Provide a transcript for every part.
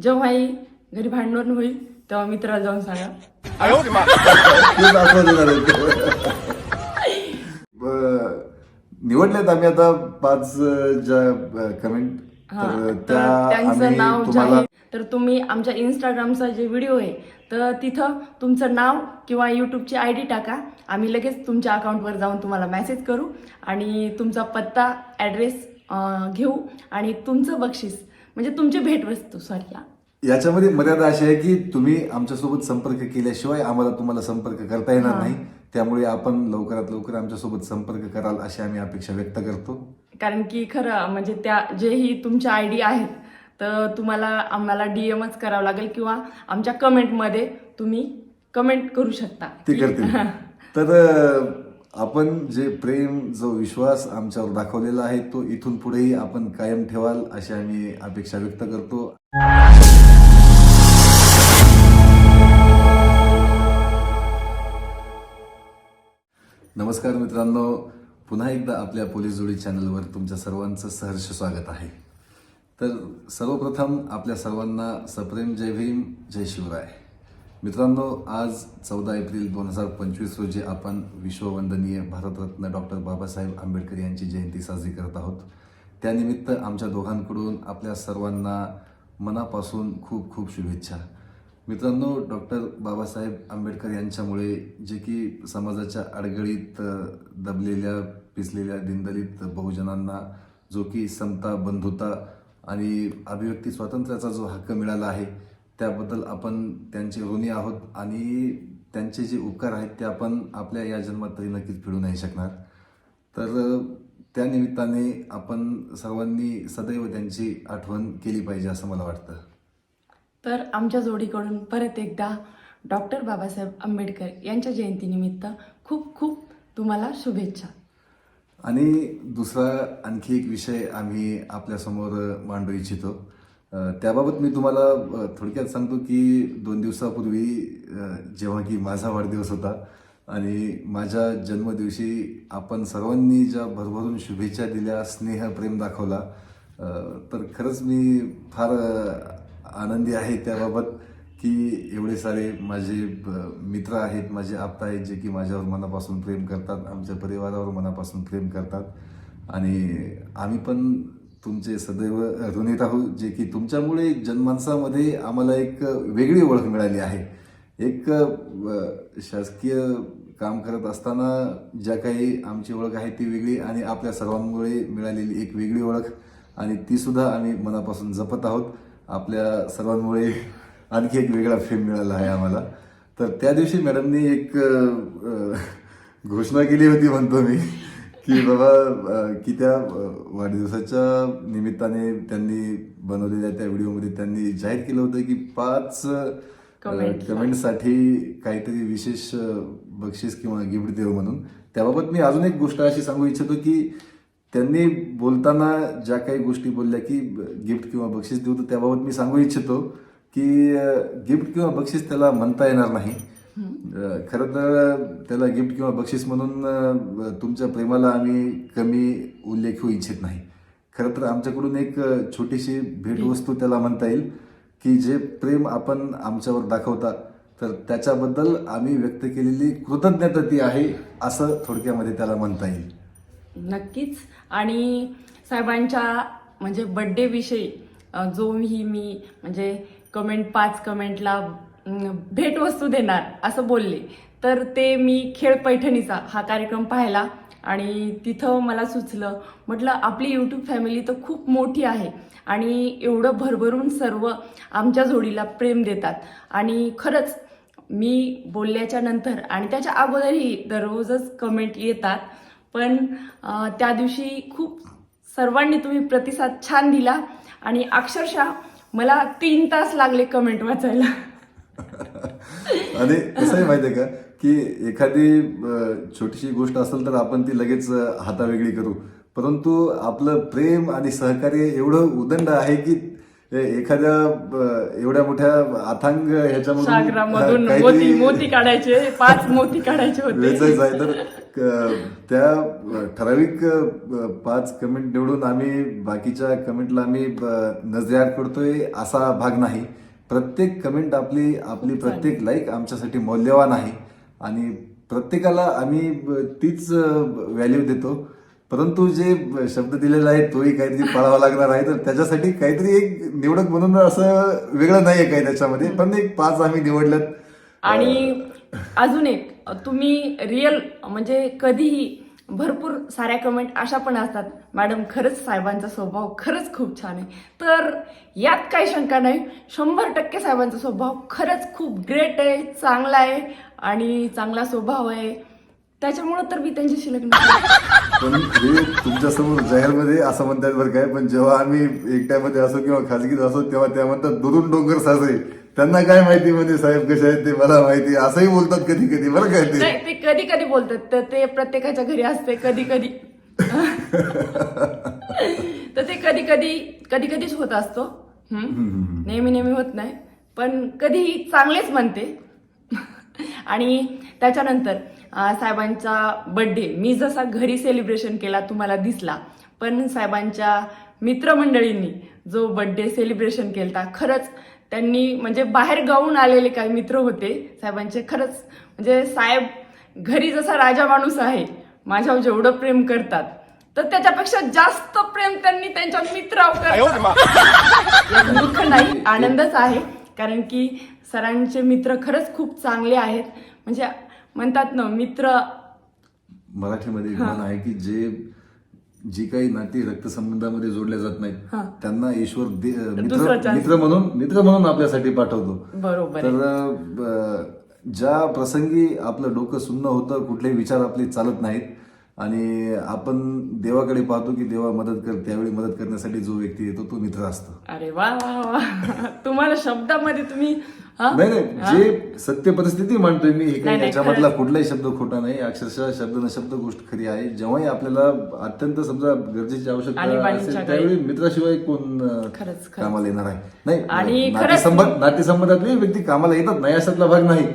जेव्हाही घरी भांडण होईल तेव्हा मित्राला जाऊन सांगा. निवडलेत आम्ही आता पाच ज्या कमेंट हा, तर तर त्या त्यांचं नाव तुम्हाला तर तुम्ही आमच्या इंस्टाग्रामचा जे व्हिडिओ आहे तर तिथं तुमचं नाव किंवा यूट्यूबची आय डी टाका. आम्ही लगेच तुमच्या अकाउंटवर जाऊन तुम्हाला मेसेज करू आणि तुमचा पत्ता ॲड्रेस घेऊ आणि तुमचं बक्षीस म्हणजे तुमची भेटवस्तू सॉरी याच्यामध्ये मर्यादा अशी आहे की तुम्ही आमच्यासोबत संपर्क केल्याशिवाय आम्हाला तुम्हाला संपर्क करता येणार नाही. त्यामुळे आपण लवकरात लवकर आमच्यासोबत संपर्क कराल अशी आम्ही अपेक्षा व्यक्त करतो. कारण की खरं म्हणजे त्या जेही तुमच्या आय डी आहेत तर तुम्हाला आम्हाला डीएमच करावं लागेल किंवा आमच्या कमेंटमध्ये तुम्ही कमेंट करू शकता. ते की- करतील. तर आपण जे प्रेम जो विश्वास आमच्यावर दाखवलेला आहे तो इथून पुढेही आपण कायम ठेवाल अशी आम्ही अपेक्षा व्यक्त करतो. नमस्कार मित्रांनो. पुन्हा एकदा आपल्या पोलीस जोडी चॅनलवर तुमच्या सर्वांचं सहर्ष स्वागत आहे. तर सर्वप्रथम आपल्या सर्वांना सप्रेम जय भीम जय शिवराय. मित्रांनो आज चौदा एप्रिल दोन हजार पंचवीस रोजी आपण विश्ववंदनीय भारतरत्न डॉक्टर बाबासाहेब आंबेडकर यांची जयंती साजरी करत आहोत. त्यानिमित्त आमच्या दोघांकडून आपल्या सर्वांना मनापासून खूप खूप शुभेच्छा. मित्रांनो डॉक्टर बाबासाहेब आंबेडकर यांच्यामुळे जे की समाजाच्या अडगळीत दबलेल्या पिसलेल्या दिनदलित बहुजनांना जो की समता बंधुता आणि अभिव्यक्ती स्वातंत्र्याचा जो हक्क मिळाला आहे त्याबद्दल आपण त्यांचे ऋणी आहोत आणि त्यांचे जे उपकार आहेत ते आपण आपल्या या जन्मात तरी नक्कीच फेडू नाही शकणार. तर अ, त्या निमित्ताने आपण सर्वांनी सदैव त्यांची आठवण केली पाहिजे असं मला वाटतं. तर आमच्या जोडीकडून परत एकदा डॉक्टर बाबासाहेब आंबेडकर यांच्या जयंतीनिमित्त खूप खूप तुम्हाला शुभेच्छा. आणि दुसरा आणखी एक विषय आम्ही आपल्यासमोर मांडू इच्छितो. त्याबाबत मी तुम्हाला थोडक्यात सांगतो की दोन दिवसापूर्वी जेव्हा की माझा वाढदिवस होता आणि माझ्या जन्मदिवशी आपण सर्वांनी ज्या भरभरून शुभेच्छा दिल्या स्नेह प्रेम दाखवला तर खरंच मी फार आनंदी आहे त्याबाबत की एवढे सारे माझे ब- मित्र आहेत माझे आप्त आहेत जे की माझ्यावर मनापासून प्रेम करतात आमच्या परिवारावर मनापासून प्रेम करतात. आणि आम्ही पण तुमचे सदैव ऋणी राहू जे की तुमच्यामुळे जनमानसामध्ये आम्हाला एक वेगळी ओळख मिळाली आहे. एक शासकीय काम करत असताना ज्या काही आमची ओळख आहे ती वेगळी आणि आपल्या सर्वांमुळे मिळालेली एक वेगळी ओळख आणि ती सुद्धा आम्ही मनापासून जपत आहोत. आपल्या सर्वांमुळे आणखी एक वेगळा फेम मिळाला आहे आम्हाला. तर त्या दिवशी मॅडमनी एक घोषणा केली होती म्हणतो मी. की बाबा की त्या वाढदिवसाच्या निमित्ताने त्यांनी बनवलेल्या त्या व्हिडिओमध्ये त्यांनी जाहीर केलं होतं की पाच. कमेंटसाठी काहीतरी विशेष बक्षीस किंवा गिफ्ट देऊ म्हणून त्याबाबत मी अजून एक गोष्ट अशी सांगू इच्छितो की त्यांनी बोलताना ज्या काही गोष्टी बोलल्या की गिफ्ट किंवा बक्षीस देऊ तर त्याबाबत मी सांगू इच्छितो की गिफ्ट किंवा बक्षीस त्याला म्हणता येणार नाही खरं तर त्याला गिफ्ट किंवा बक्षीस म्हणून तुमच्या प्रेमाला आम्ही कमी उल्लेख होऊ इच्छित नाही. खरं तर आमच्याकडून एक छोटीशी भेटवस्तू त्याला म्हणता येईल की जे प्रेम आपण आमच्यावर दाखवता तर त्याच्याबद्दल आम्ही व्यक्त केलेली कृतज्ञता ती आहे असं थोडक्यामध्ये त्याला म्हणता येईल. नक्कीच. आणि साहेबांच्या म्हणजे बड्डेविषयी जो ही मी म्हणजे कमेंट पाच कमेंटला भेटवस्तू देणार असं बोलले. तर ते मी खेळ पैठणीचा हा कार्यक्रम पाहिला आणि तिथं मला सुचलं म्हटलं आपली यूट्यूब फॅमिली तर खूप मोठी आहे आणि एवढं भरभरून सर्व आमच्या जोडीला प्रेम देतात. आणि खरंच मी बोलल्याच्या नंतर आणि त्याच्या अगोदरही दररोजच कमेंट येतात पण त्या दिवशी खूप सर्वांनी तुम्ही प्रतिसाद छान दिला आणि अक्षरशः मला तीन तास लागले कमेंट वाचायला. आणि कसं आहे माहितीये का की एखादी छोटीशी गोष्ट असेल तर आपण ती लगेच हातावेगळी करू. परंतु आपलं प्रेम आणि सहकार्य एवढं उदंड आहे की एखाद्या एवढ्या मोठ्या अथांग ह्याच्यामधून काहीतरी मोती मोती काढायचे पाच मोती काढायचे होते. वेचायचं आहे. तर त्या ठराविक पाच कमेंट निवडून आम्ही बाकीच्या कमेंटला आम्ही नजरेआड करतोय असा भाग नाही. प्रत्येक कमेंट आपली आपली प्रत्येक लाईक आमच्यासाठी मौल्यवान आहे. आणि प्रत्येकाला आम्ही तीच व्हॅल्यू देतो. परंतु जे शब्द दिलेला आहे तोही काहीतरी पाळावा लागणार आहे. तर त्याच्यासाठी काहीतरी एक निवडक म्हणून असं वेगळं नाही आहे काही त्याच्यामध्ये. पण एक पाच आम्ही निवडल्यात. आणि अजून एक तुम्ही रिअल म्हणजे कधीही भरपूर साऱ्या कमेंट अशा पण असतात. मॅडम खरंच साहेबांचा स्वभाव खरंच खूप छान आहे. तर यात काही शंका नाही. शंभर टक्के साहेबांचा स्वभाव खरंच खूप ग्रेट आहे चांगला आहे आणि चांगला स्वभाव आहे. त्याच्यामुळं तर मी त्यांच्याशी लग्न पण हे तुमच्यासमोर जाहीरमध्ये असं म्हणतात बरं काय पण जेव्हा आम्ही एकट्यामध्ये असो किंवा खाजगीत असो तेव्हा त्या म्हणतात दुरून डोंगर साजरे. त्यांना काय माहिती म्हणजे साहेब कसे आहेत ते मला माहिती. असंही बोलतात कधी कधी बरं काय ते? नाही ते कधी कधी बोलतात. तर ते प्रत्येकाच्या घरी असते कधी कधी. तर ते कधी कधी कधी कधीच होत असतो. हम्म. नेहमी नेहमी होत नाही. पण कधीही चांगलेच म्हणते. आणि त्याच्यानंतर अं, साहेबांचा बर्थडे मी जसा घरी सेलिब्रेशन केला तुम्हाला दिसला. पण साहेबांच्या मित्रमंडळींनी जो बर्थडे सेलिब्रेशन केला खरंच त्यांनी म्हणजे बाहेर गाऊन आलेले काही मित्र होते. साहेबांचे खरंच म्हणजे साहेब घरी जसा राजा माणूस आहे माझ्यावर जेवढं प्रेम करतात तर त्याच्यापेक्षा जास्त प्रेम त्यांनी त्यांच्या मित्रावर दुःख नाही आनंदच आहे. कारण की सरांचे मित्र खरंच खूप चांगले आहेत. म्हणजे म्हणतात ना मित्र मराठीमध्ये आहे की जे जी काही नाती रक्तसंबंधामध्ये जोडल्या जात नाहीत हा. त्यांना ईश्वर दे- मित्र दुसरा chance. मित्र म्हणून मित्र म्हणून आपल्यासाठी पाठवतो बरोबर आहे. तर अ, ज्या प्रसंगी आपलं डोकं सुन्न होतं कुठलेही विचार आपले चालत नाहीत आणि आपण देवाकडे पाहतो की देवा मदत कर त्यावेळी मदत करण्यासाठी जो व्यक्ती येतो तो मित्र असतो. अरे वा वा वा तुम्हाला शब्दामध्ये तुम्ही? नाही नाही जे सत्य परिस्थिती मांडतोय मी हे नाही, काही नाही, याच्यामधला कुठलाही शब्द खोटा नाही अक्षरशः शब्द न शब्द गोष्ट खरी आहे. जेव्हाही आपल्याला अत्यंत समजा गरजेची आवश्यकता असेल त्यावेळी मित्राशिवाय कोण. कामाला येणार आहे. नाही आणि नातेसंबंध नातेसंबंधातले व्यक्ती कामाला येतात नाही अशातला भाग नाही.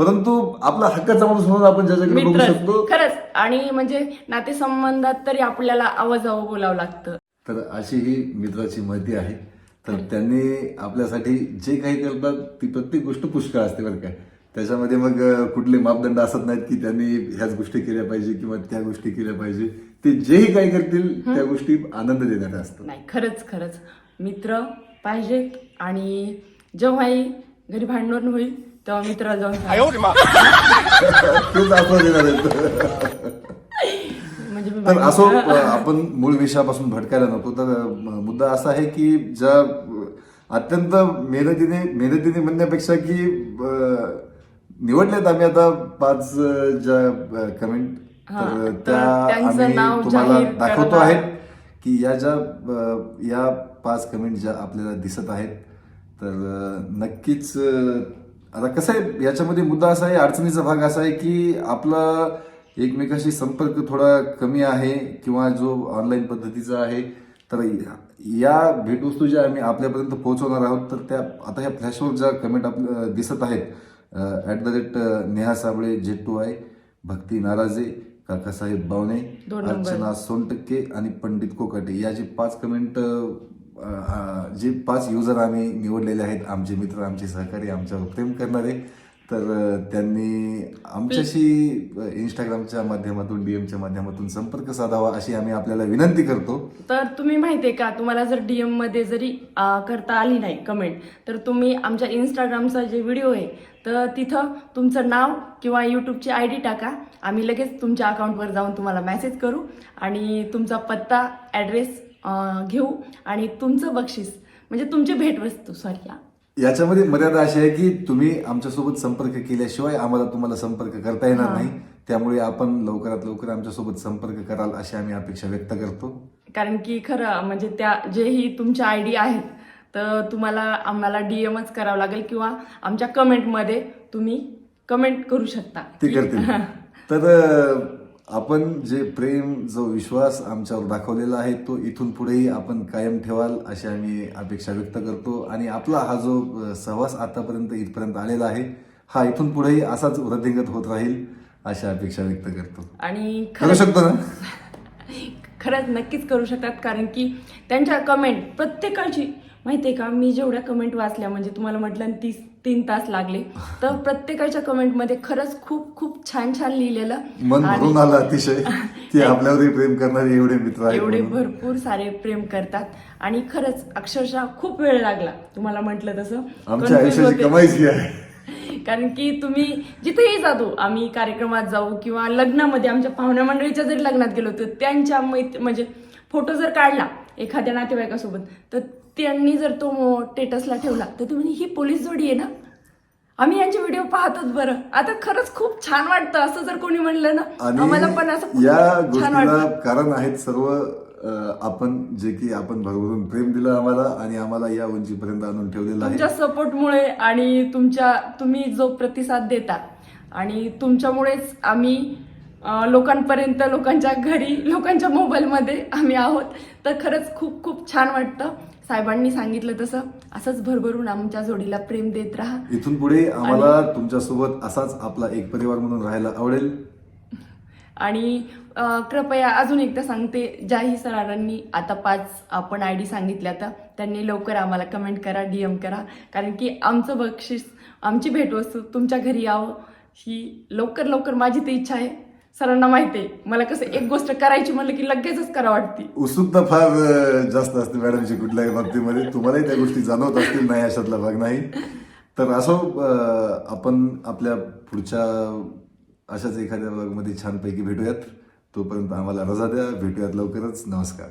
परंतु आपला हक्काचा माणूस म्हणून आपण ज्याच्याकडे बघू मित्र शकतो. खरंच. आणि म्हणजे नातेसंबंधात तरी आपल्याला आवाजावं बोलावं लागतं. तर अशी ही मित्राची माहिती आहे. तर त्यांनी आपल्यासाठी जे काही करतात ती प्रत्येक गोष्ट पुष्कळ असते बरं काय त्याच्यामध्ये मग कुठले मापदंड असत नाहीत की त्यांनी ह्याच गोष्टी केल्या पाहिजे किंवा त्या गोष्टी केल्या पाहिजे. ते जेही काही करतील त्या गोष्टी आनंद देणाऱ्या असतात. नाही खरंच खरंच. मित्र पाहिजेत आणि जेव्हाही घरी भांडण होईल तेव्हा मित्राला जाऊन सांगा. तेच आस्वाद देणार आहेत म्हणजे मी तर असो अ, आपण मूळ विषयापासून भटकायला नको तर अ, मुद्दा असा आहे की ज्या अ, अत्यंत मेहनतीने मेहनतीने म्हणण्यापेक्षा की अ, निवडल्यात आम्ही आता पाच अ, ज्या कमेंट हा, तर तर त्या त्यांचं आम्ही नाव तुम्हाला जाहीर दाखवतो करणार. आहेत की या ज्या अ, या पाच कमेंट ज्या आपल्याला दिसत आहेत तर अ, नक्कीच अ, आता कसं आहे याच्यामध्ये मुद्दा असा आहे अडचणीचा भाग असा आहे की आपला एकमेकाशी संपर्क थोडा कमी आहे किंवा जो ऑनलाईन पद्धतीचा आहे तर या भेटवस्तू ज्या आम्ही आपल्यापर्यंत पोहोचवणार आहोत तर त्या आता ह्या फ्लॅशवर ज्या कमेंट आपल्या दिसत आहेत at the rate Neha Sable jet टू आय भक्ती नाराजे काकासाहेब बावणे. अर्चना सोनटक्के आणि पंडित कोकाटे या जे पाच कमेंट जे पाच युजर आम्ही निवडलेले आहेत आमचे मित्र आमचे सहकारी आमच्यावर प्रेम करणारे तर त्यांनी आमच्याशी इंस्टाग्रामच्या माध्यमातून डीएमच्या माध्यमातून संपर्क साधावा अशी आम्ही आपल्याला विनंती करतो. तर तुम्ही माहितीये का तुम्हाला जर डीएममध्ये जरी करता आली नाही कमेंट तर तुम्ही आमच्या इंस्टाग्रामचा जे व्हिडिओ आहे तर तिथं तुमचं नाव किंवा यूट्यूबची आय डी टाका. आम्ही लगेच तुमच्या अकाउंटवर जाऊन तुम्हाला मेसेज करू. आणि तुमचा पत्ता ॲड्रेस घेऊ आणि तुमचं बक्षीस म्हणजे तुमची भेटवस्तू सॉरी याच्यामध्ये मर्यादा अशी आहे की तुम्ही आमच्यासोबत संपर्क केल्याशिवाय आम्हाला तुम्हाला संपर्क करता येणार. नाही. त्यामुळे आपण लवकरात लवकर आमच्यासोबत संपर्क कराल अशी आम्ही अपेक्षा व्यक्त करतो. कारण की खरं म्हणजे त्या जेही तुमच्या आय डी आहेत तर तुम्हाला आम्हाला डीएमच करावं लागेल किंवा आमच्या कमेंटमध्ये तुम्ही कमेंट करू शकता. ते करतील. तर आपण जे प्रेम जो विश्वास आमच्यावर दाखवलेला आहे तो इथून पुढेही आपण कायम ठेवाल अशी आम्ही अपेक्षा व्यक्त करतो. आणि आपला हा जो सहवास आतापर्यंत इथपर्यंत आलेला आहे हा इथून पुढेही असाच वृद्धिंगत होत राहील अशी अपेक्षा व्यक्त करतो. आणि करू खरंच शकतो ना? खरंच नक्कीच करू शकतात कारण की त्यांच्या कमेंट प्रत्येकाची माहिती आहे का? मी जेवढ्या कमेंट वाचल्या म्हणजे तुम्हाला म्हटलं तीस तीन तास लागले. तर प्रत्येकाच्या कमेंटमध्ये खरंच खूप खूप छान छान लिहिलेलं. मन भरून आलं अतिशय. की आपल्यावरही प्रेम करणारे एवढे मित्र एवढे. भरपूर सारे प्रेम करतात. आणि खरंच अक्षरशः खूप वेळ लागला तुम्हाला म्हटलं तसं. आमच्या आयुष्याची. कमाईच आहे. कारण की तुम्ही जिथेही जातो आम्ही कार्यक्रमात जाऊ किंवा लग्नामध्ये आमच्या पाहुण्या मंडळीच्या जरी लग्नात गेलो तर त्यांच्या मैत म्हणजे फोटो जर काढला एखाद्या नातेवाईकासोबत तर त्यांनी जर तो स्टेटसला ठेवला तर तुम्ही ही पोलीस जोडी आहे ना? आम्ही यांचे व्हिडिओ पाहतोच बरं. आता खरंच खूप छान वाटतं असं जर कोणी म्हणलं ना आम्हाला पण असं या छान गोष्टीला कारण आहेत सर्व आपण जे की आपण भरभरून प्रेम दिलं आम्हाला आणि आम्हाला या उंचीपर्यंत आणून ठेवलेलं आहे. तुमच्या सपोर्टमुळे आणि तुमच्या तुम्ही जो प्रतिसाद देता आणि तुमच्यामुळेच आम्ही लोकांपर्यंत लोकांच्या घरी लोकांच्या मोबाईलमध्ये आम्ही आहोत तर खरंच खूप खूप छान वाटतं. साहेबांनी सांगितलं तसं. असंच भरभरून आमच्या जोडीला प्रेम देत राहा. इथून पुढे आम्हाला तुमच्यासोबत असाच आपला एक परिवार म्हणून राहायला आवडेल. आणि कृपया अजून एकदा सांगते ज्याही सरांनी आता पाच आपण आय डी सांगितल्या तर त्यांनी लवकर आम्हाला कमेंट करा डीएम करा. कारण की आमचं बक्षीस आमची भेटवस्तू तुमच्या घरी यावं ही लवकर लवकर माझी ती इच्छा आहे. सरांना माहिती आहे. मला कसं एक गोष्ट करायची म्हणलं की लगेचच करा वाटते. उत्सुकता फार जास्त असते मॅडमची कुठल्याही बाबतीमध्ये. तुम्हालाही त्या गोष्टी जाणवत असतील नाही अशातला भाग नाही. तर असो आपण आपल्या पुढच्या अशाच एखाद्या भागमध्ये छानपैकी भेटूयात. तोपर्यंत आम्हाला रजा द्या. भेटूयात लवकरच. नमस्कार.